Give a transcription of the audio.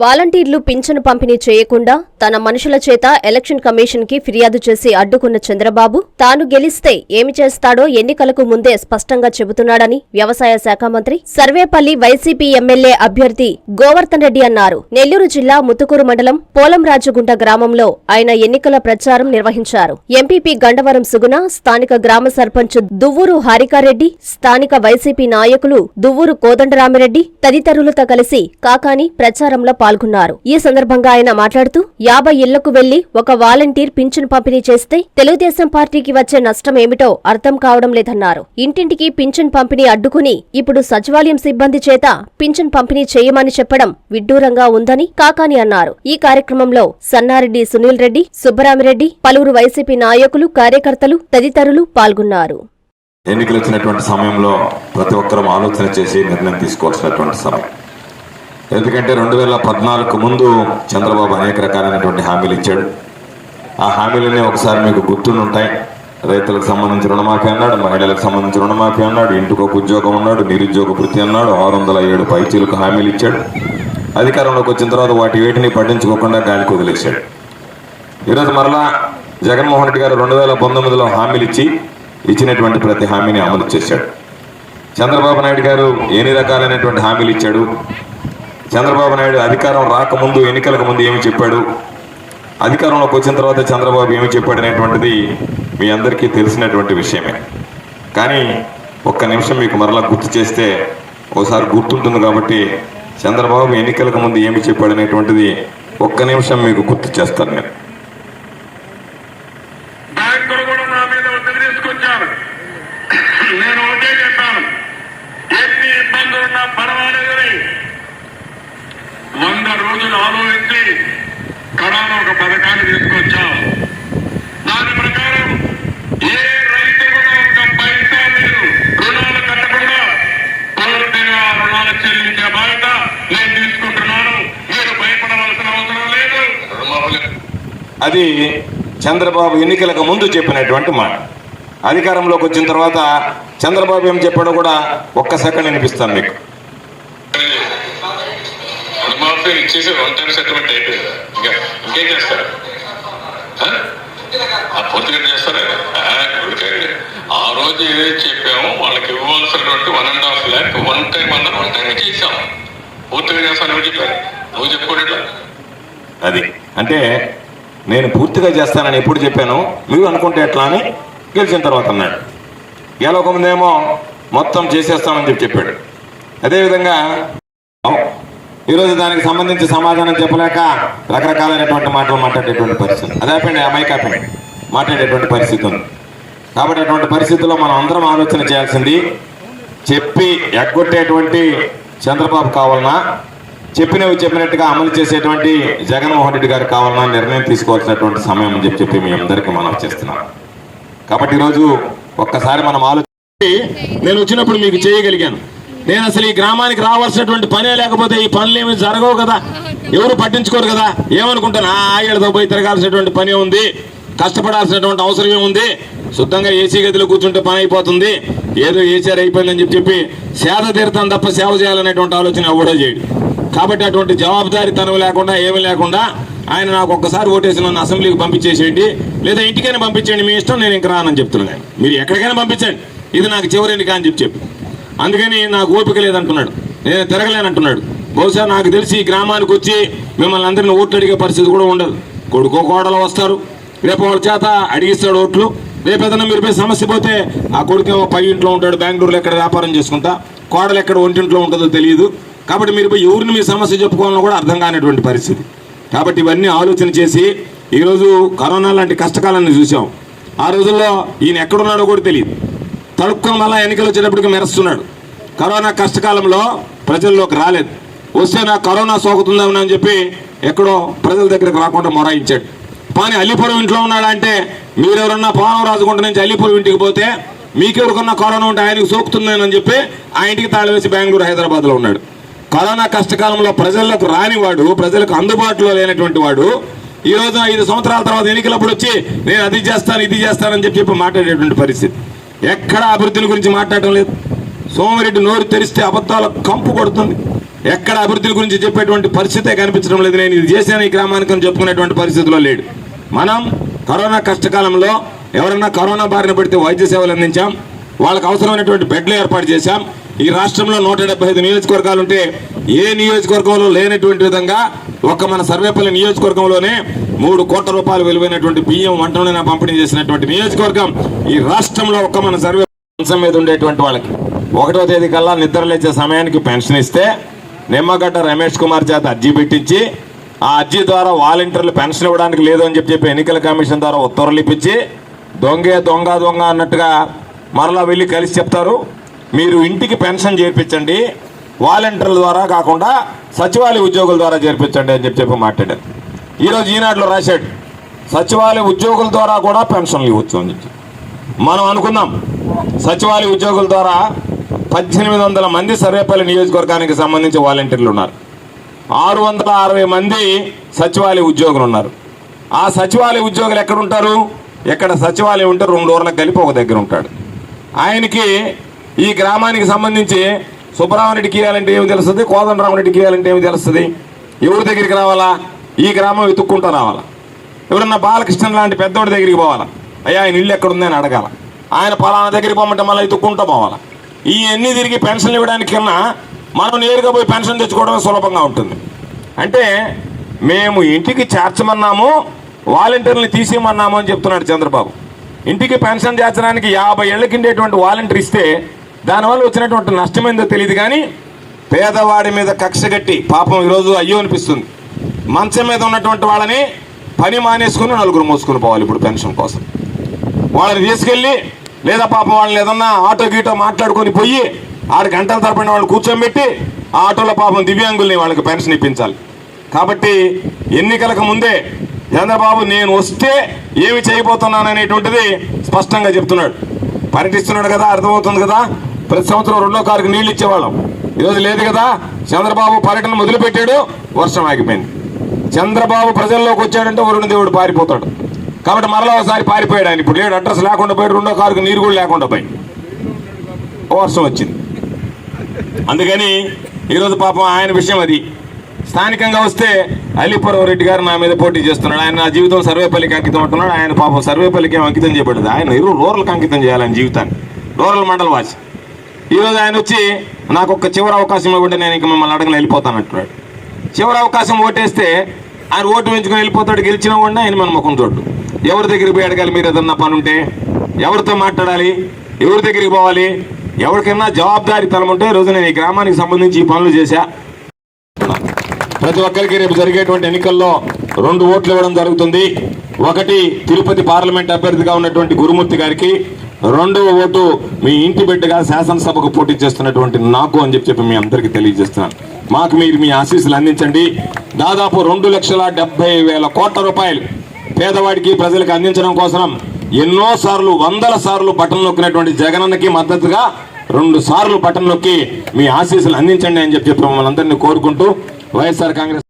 వాలంటీర్లు పింఛను పంపిణీ చేయకుండా తన మనుషుల చేత ఎలక్షన్ కమిషన్కి ఫిర్యాదు చేసి అడ్డుకున్న చంద్రబాబు తాను గెలిస్తే ఏమి చేస్తాడో ఎన్నికలకు ముందే స్పష్టంగా చెబుతున్నాడని వ్యవసాయ శాఖ మంత్రి సర్వేపల్లి వైసీపీ ఎమ్మెల్యే అభ్యర్థి గోవర్ధన్ రెడ్డి అన్నారు. నెల్లూరు జిల్లా ముత్తుకూరు మండలం పోలంరాజుగుంట గ్రామంలో ఆయన ఎన్నికల ప్రచారం నిర్వహించారు. ఎంపీపీ గండవరం సుగుణ స్థానిక గ్రామ సర్పంచ్ దువ్వూరు హారికారెడ్డి స్థానిక వైసీపీ నాయకులు దువ్వూరు కోదండరామిరెడ్డి తదితరులతో కలిసి కాకాని ప్రచారంలో పాల్గొన్నారు. ఈ సందర్భంగా ఆయన మాట్లాడుతూ యాభై ఇళ్ళకు వెళ్ళి ఒక వాలంటీర్ పింఛను పంపిణీ చేస్తే తెలుగుదేశం పార్టీకి వచ్చే నష్టం ఏమిటో అర్థం కావడం లేదన్నారు. ఇంటింటికి పింఛన్ పంపిణీ అడ్డుకుని ఇప్పుడు సచివాలయం సిబ్బంది చేత పింఛన్ పంపిణీ చేయమని చెప్పడం విడ్డూరంగా ఉందని కాకాని అన్నారు. ఈ కార్యక్రమంలో సన్నారెడ్డి సునీల్ రెడ్డి సుబ్బరామిరెడ్డి పలువురు వైసీపీ నాయకులు కార్యకర్తలు తదితరులు పాల్గొన్నారు. ఎన్నికలు వచ్చినటువంటి సమయంలో ప్రతి ఒక్కరూ ఆలోచన చేసి నిర్ణయం తీసుకోవాల్సినటువంటి సమయం. ఎందుకంటే రెండు వేల పద్నాలుగు ముందు చంద్రబాబు అనేక రకాలైనటువంటి హామీలు ఇచ్చాడు. ఆ హామీలన్నీ ఒకసారి మీకు గుర్తుండుంటాయి. రైతులకు సంబంధించి రుణమాఫీ అన్నాడు మహిళలకు సంబంధించి రుణమాఫీ అన్నాడు ఇంటికి ఒక ఉద్యోగం ఉన్నాడు నిరుద్యోగ వృత్తి అన్నాడు ఆరు వందల ఏడు పైచీలకు హామీలు ఇచ్చాడు. అధికారంలోకి వచ్చిన తర్వాత వాటి వేటిని పట్టించుకోకుండా గాలికి వదిలేశాడు. ఈరోజు మరలా జగన్మోహన్ రెడ్డి గారు రెండు వేల పంతొమ్మిదిలో హామీలు ఇచ్చి ఇచ్చినటువంటి ప్రతి హామీని అమలు చేశాడు. చంద్రబాబు నాయుడు గారు ఎన్ని రకాలైనటువంటి హామీలు ఇచ్చాడు? చంద్రబాబు నాయుడు అధికారం రాకముందు ఎన్నికలకు ముందు ఏమి చెప్పాడు? అధికారంలోకి వచ్చిన తర్వాత చంద్రబాబు ఏమి చెప్పాడు అనేటువంటిది మీ అందరికీ తెలిసినటువంటి విషయమే. కానీ ఒక్క నిమిషం మీకు మరలా గుర్తు చేస్తే ఒకసారి గుర్తుంటుంది కాబట్టి చంద్రబాబు ఎన్నికలకు ముందు ఏమి చెప్పాడు అనేటువంటిది ఒక్క నిమిషం మీకు గుర్తు చేస్తాను నేను. నేను ఒకటే చెప్పాను. ఎన్ని ఇబ్బందులున్నా పర్వాలేదని వంద రోజులు ఆలోచించి కడాన ఒక పథకాన్ని తీసుకొచ్చాం. దాని ప్రకారం ఏ రైతు కూడా ఒక పైసా మీరు రుణాలు కట్టకుండా పూర్తిగా రుణాలు చెల్లించే బాధ్యత నేను తీసుకుంటున్నాను. మీరు భయపడవలసిన అవసరం లేదు. అది చంద్రబాబు ఎన్నికలకు ముందు చెప్పినటువంటి మాట. అధికారంలోకి వచ్చిన తర్వాత చంద్రబాబు ఏం చెప్పాడో కూడా ఒక్క సెకండ్ వినిపిస్తాను మీకు. రుణమాఫీ ఇచ్చేసి వన్ టైం సెటిల్మెంట్ అయిపోయింది. ఇంకా ఇంకేం చేస్తారు? ఆ? పూర్తిగా చేస్తారా? ఆ, ఆ రోజు ఏదైతే చెప్పామో వాళ్ళకి ఇవ్వాల్సినటువంటి one and half lakh one time అన్న వన్ టైం చేసాం పూర్తిగా చేస్తాను నువ్వు చెప్పారు? నువ్వు చెప్పుకోలేదు అది. అంటే నేను పూర్తిగా చేస్తానని ఎప్పుడు చెప్పాను? మీరు అనుకుంటే ఎట్లా అని గెలిచిన తర్వాత అన్నాడు. గెలవకముందేమో మొత్తం చేసేస్తామని చెప్పి చెప్పాడు. అదేవిధంగా ఈరోజు దానికి సంబంధించి సమాధానం చెప్పలేక రకరకాలైనటువంటి మాటలు మాట్లాడేటువంటి పరిస్థితి. అదేపండి అయిపోయింది మాట్లాడేటువంటి పరిస్థితి ఉంది. కాబట్టి అటువంటి పరిస్థితుల్లో మనం అందరం ఆలోచన చేయాల్సింది చెప్పి ఎగ్గొట్టేటువంటి చంద్రబాబు కావాలన్నా చెప్పినవి చెప్పినట్టుగా అమలు చేసేటువంటి జగన్మోహన్ రెడ్డి గారు కావాలన్నా నిర్ణయం తీసుకోవాల్సినటువంటి సమయం అని చెప్పి చెప్పి మీ అందరికీ మనం చేస్తున్నాం. కాబట్టి ఈరోజు ఒక్కసారి మనం ఆలోచించి నేను వచ్చినప్పుడు మీకు చేయగలిగాను. నేను అసలు ఈ గ్రామానికి రావాల్సినటువంటి పనే లేకపోతే ఈ పనులు ఏమి జరగవు కదా. ఎవరు పట్టించుకోరు కదా. ఏమనుకుంటాను ఆ పోయి తిరగాల్సినటువంటి పని ఉంది. కష్టపడాల్సినటువంటి అవసరం ఏముంది శుద్ధంగా ఏసీ గదిలో కూర్చుంటే పని అయిపోతుంది. ఏదో ఏసీఆర్ అయిపోయిందని చెప్పి చెప్పి సేద తీర్థం తప్ప సేవ చేయాలనేటువంటి ఆలోచన ఎవడో చేయడు. కాబట్టి అటువంటి జవాబుదారీతనం లేకుండా ఏమీ లేకుండా ఆయన నాకు ఒక్కసారి ఓటేసి నన్ను అసెంబ్లీకి పంపించేసేయండి. లేదా ఇంటికైనా పంపించండి మీ ఇష్టం నేను ఇంక రానని చెప్తున్నాను. మీరు ఎక్కడికైనా పంపించండి. ఇది నాకు చివరి ఎన్నిక అని చెప్పి చెప్పి. అందుకని నాకు ఓపిక లేదంటున్నాడు. నేను తిరగలేనంటున్నాడు. బహుశా నాకు తెలిసి ఈ గ్రామానికి వచ్చి మిమ్మల్ని అందరిని ఓట్లు అడిగే పరిస్థితి కూడా ఉండదు. కొడుకో కోడలు వస్తారు. రేపు వాళ్ళ చేత అడిగిస్తాడు ఓట్లు. రేపు ఏదైనా మీరు పోయి సమస్య పోతే ఆ కొడుకేమో పై ఇంట్లో ఉంటాడు బెంగళూరులో ఎక్కడ వ్యాపారం చేసుకుంటా కోడలు ఎక్కడ ఒంటింట్లో ఉంటుందో తెలియదు. కాబట్టి మీరు పోయి ఎవరిని మీ సమస్య చెప్పుకోవాలని కూడా అర్థం కానిటువంటి పరిస్థితి. కాబట్టి ఇవన్నీ ఆలోచన చేసి ఈరోజు కరోనా లాంటి కష్టకాలాన్ని చూసాం ఆ రోజుల్లో ఈయన ఎక్కడున్నాడో కూడా తెలియదు. తడుక్కుని మళ్ళీ ఎన్నికలు వచ్చేటప్పటికి మెరుస్తున్నాడు. కరోనా కష్టకాలంలో ప్రజల్లోకి రాలేదు. వస్తే నాకు కరోనా సోకుతుందేమో అని చెప్పి ఎక్కడో ప్రజల దగ్గరికి రాకుండా మొరాయించాడు. పాని అల్లిపురం ఇంట్లో ఉన్నాడంటే మీరెవరన్నా పానం గుంట నుంచి అల్లిపురం ఇంటికి పోతే మీకెవరికన్నా కరోనా ఉంటే ఆయనకు సోకుతుందని చెప్పి ఆ ఇంటికి తాళం వేసి బెంగళూరు హైదరాబాద్లో ఉన్నాడు. కరోనా కష్టకాలంలో ప్రజలకు రానివాడు ప్రజలకు అందుబాటులో లేనటువంటి వాడు ఈ రోజు ఐదు సంవత్సరాల తర్వాత ఎన్నికలప్పుడు వచ్చి నేను అది చేస్తాను ఇది చేస్తానని చెప్పి చెప్పి మాట్లాడేటువంటి పరిస్థితి. ఎక్కడ అభివృద్ధిని గురించి మాట్లాడటం లేదు. సోమిరెడ్డి నోరు తెరిస్తే అబద్ధాల కంపు కొడుతుంది. ఎక్కడ అభివృద్ధి గురించి చెప్పేటువంటి పరిస్థితే కనిపించడం లేదు. నేను ఇది చేశాను ఈ గ్రామానికి అని చెప్పుకునేటువంటి పరిస్థితిలో లేడు. మనం కరోనా కష్టకాలంలో ఎవరన్నా కరోనా బారిన పడితే వైద్య సేవలు అందించాం. వాళ్ళకి అవసరమైనటువంటి బెడ్లు ఏర్పాటు చేశాం. ఈ రాష్ట్రంలో నూట డెబ్బై ఐదు నియోజకవర్గాలు ఉంటే ఏ నియోజకవర్గంలో లేనటువంటి విధంగా ఒక్క మన సర్వేపల్లి నియోజకవర్గంలోనే మూడు కోట్ల రూపాయలు విలువైనటువంటి బియ్యం వంట పంపిణీ చేసినటువంటి నియోజకవర్గం ఈ రాష్ట్రంలో ఒక్క మన సర్వే అంశం మీద ఉండేటువంటి వాళ్ళకి. ఒకటో తేదీ కల్లా నిద్ర లేచే సమయానికి పెన్షన్ ఇస్తే నిమ్మగడ్డ రమేష్ కుమార్ చేత అర్జీ పెట్టించి ఆ అర్జీ ద్వారా వాలంటీర్లు పెన్షన్ ఇవ్వడానికి లేదు అని చెప్పి చెప్పి ఎన్నికల కమిషన్ ద్వారా ఉత్తర్వులు ఇప్పించి దొంగే దొంగ దొంగ అన్నట్టుగా మరలా వెళ్ళి కలిసి చెప్తారు. మీరు ఇంటికి పెన్షన్ చేర్పించండి వాలంటీర్ల ద్వారా కాకుండా సచివాలయ ఉద్యోగుల ద్వారా చేర్పించండి అని చెప్పి చెప్పి మాట్లాడారు. ఈరోజు ఈనాడులో రాశాడు సచివాలయ ఉద్యోగుల ద్వారా కూడా పెన్షన్లు ఇవ్వచ్చు అని చెప్పి. మనం అనుకుందాం సచివాలయ ఉద్యోగుల ద్వారా పద్దెనిమిది వందల మంది సర్వేపల్లి నియోజకవర్గానికి సంబంధించి వాలంటీర్లు ఉన్నారు. ఆరు వందల అరవై మంది సచివాలయ ఉద్యోగులు ఉన్నారు. ఆ సచివాలయ ఉద్యోగులు ఎక్కడ ఉంటారు? ఎక్కడ సచివాలయం ఉంటే రెండు ఊర్లకు కలిపి ఒక దగ్గర ఉంటాడు. ఆయనకి ఈ గ్రామానికి సంబంధించి సుబ్బరామరెడ్డికి ఇవ్వాలంటే ఏమి తెలుస్తుంది? కోదండరామరెడ్డికి ఇవ్వాలంటే ఏమి తెలుస్తుంది? ఎవరి దగ్గరికి రావాలా? ఈ గ్రామం వెతుక్కుంటూ రావాలా? ఎవరన్నా బాలకృష్ణ లాంటి పెద్దోడి దగ్గరికి పోవాలా? అయ్యా ఆయన ఇల్లు ఎక్కడ ఉందని అడగాల. ఆయన పలానా దగ్గరికి పోమంటే మళ్ళీ వెతుక్కుంటూ పోవాలా? ఈ అన్ని తిరిగి పెన్షన్లు ఇవ్వడానికి కన్నా మనం నేరుగా పోయి పెన్షన్ తెచ్చుకోవడం సులభంగా ఉంటుంది. అంటే మేము ఇంటికి చేర్చమన్నాము వాలంటీర్ని తీసేయమన్నాము అని చెప్తున్నాడు చంద్రబాబు. ఇంటికి పెన్షన్ చేర్చడానికి యాభై ఏళ్ళ కిందేటువంటి వాలంటీర్ ఇస్తే దానివల్ల వచ్చినటువంటి నష్టం ఏందో తెలియదు కానీ పేదవాడి మీద కక్ష కట్టి పాపం ఈరోజు అయ్యో అనిపిస్తుంది. మంచం మీద ఉన్నటువంటి వాళ్ళని పని మానేసుకుని నలుగురు మోసుకుని పోవాలి ఇప్పుడు పెన్షన్ కోసం. వాళ్ళని తీసుకెళ్ళి లేదా పాపం వాళ్ళని ఏదన్నా ఆటో గీటో మాట్లాడుకొని పోయి ఆరు గంటల తరపున వాళ్ళు కూర్చోబెట్టి ఆ ఆటోలో పాపం దివ్యాంగుల్ని వాళ్ళకి పెన్షన్ ఇప్పించాలి. కాబట్టి ఎన్నికలకు ముందే చంద్రబాబు నేను వస్తే ఏమి చేయబోతున్నాను అనేటువంటిది స్పష్టంగా చెప్తున్నాడు. పర్యటిస్తున్నాడు కదా అర్థమవుతుంది కదా? ప్రతి సంవత్సరం రెండో కారుకు నీళ్ళు ఇచ్చేవాళ్ళం. ఈరోజు లేదు కదా? చంద్రబాబు పర్యటన మొదలుపెట్టాడు వర్షం ఆగిపోయింది. చంద్రబాబు ప్రజల్లోకి వచ్చాడంటే వరుణ దేవుడు పారిపోతాడు. కాబట్టి మరలా ఒకసారి పారిపోయాడు ఆయన. ఇప్పుడు లేడు అడ్రస్ లేకుండా పోయాడు రెండో కారుకు నీరు కూడా లేకుండా పోయి. వర్షం వచ్చింది. అందుకని ఈరోజు పాపం ఆయన విషయం అది. స్థానికంగా వస్తే అలీపురం రెడ్డి గారు నా మీద పోటీ చేస్తున్నాడు. ఆయన నా జీవితం సర్వేపల్లికి అంకితం అంటున్నాడు. ఆయన పాపం సర్వేపల్లికి అంకితం చేయబడింది. ఆయన ఇరు రూరల్కి అంకితం చేయాలని జీవితాన్ని. రూరల్ మండల వాసి. ఈరోజు ఆయన వచ్చి నాకు ఒక చివరి అవకాశం ఇవ్వండి నేను ఇంక మిమ్మల్ని అడగని వెళ్ళిపోతాను అంటున్నాడు. చివరి అవకాశం ఓటేస్తే ఆయన ఓటు వేయించుకొని వెళ్ళిపోతాడు గెలిచిన వాడిని ఆయన మన ముఖం చూడు ఎవరి దగ్గరికి పోయి అడగాలి? మీరు ఏదన్నా పని ఉంటే ఎవరితో మాట్లాడాలి? ఎవరి దగ్గరికి పోవాలి? ఎవరికైనా జవాబుదారీ తలం ఉంటే రోజు నేను ఈ గ్రామానికి సంబంధించి ఈ పనులు చేశా. ప్రతి ఒక్కరికి రేపు జరిగేటువంటి ఎన్నికల్లో రెండు ఓట్లు ఇవ్వడం జరుగుతుంది. ఒకటి తిరుపతి పార్లమెంట్ అభ్యర్థిగా ఉన్నటువంటి గురుమూర్తి గారికి రెండవ ఓటు మీ ఇంటి బిడ్డగా శాసనసభకు పోటీ చేస్తున్నటువంటి నాకు అని చెప్పి చెప్పి మీ అందరికీ తెలియజేస్తున్నాను. మాకు మీరు మీ ఆశీస్సులు అందించండి. దాదాపు రెండు లక్షల డెబ్బై వేల కోట్ల రూపాయలు పేదవాడికి ప్రజలకు అందించడం కోసం ఎన్నో సార్లు వందల సార్లు బటన్ నొక్కినటువంటి జగనన్నకి మద్దతుగా రెండు సార్లు బటన్ నొక్కి మీ ఆశీస్సులు అందించండి అని చెప్పి చెప్పి మమ్మల్ని అందరినీ కోరుకుంటూ వైఎస్ఆర్ కాంగ్రెస్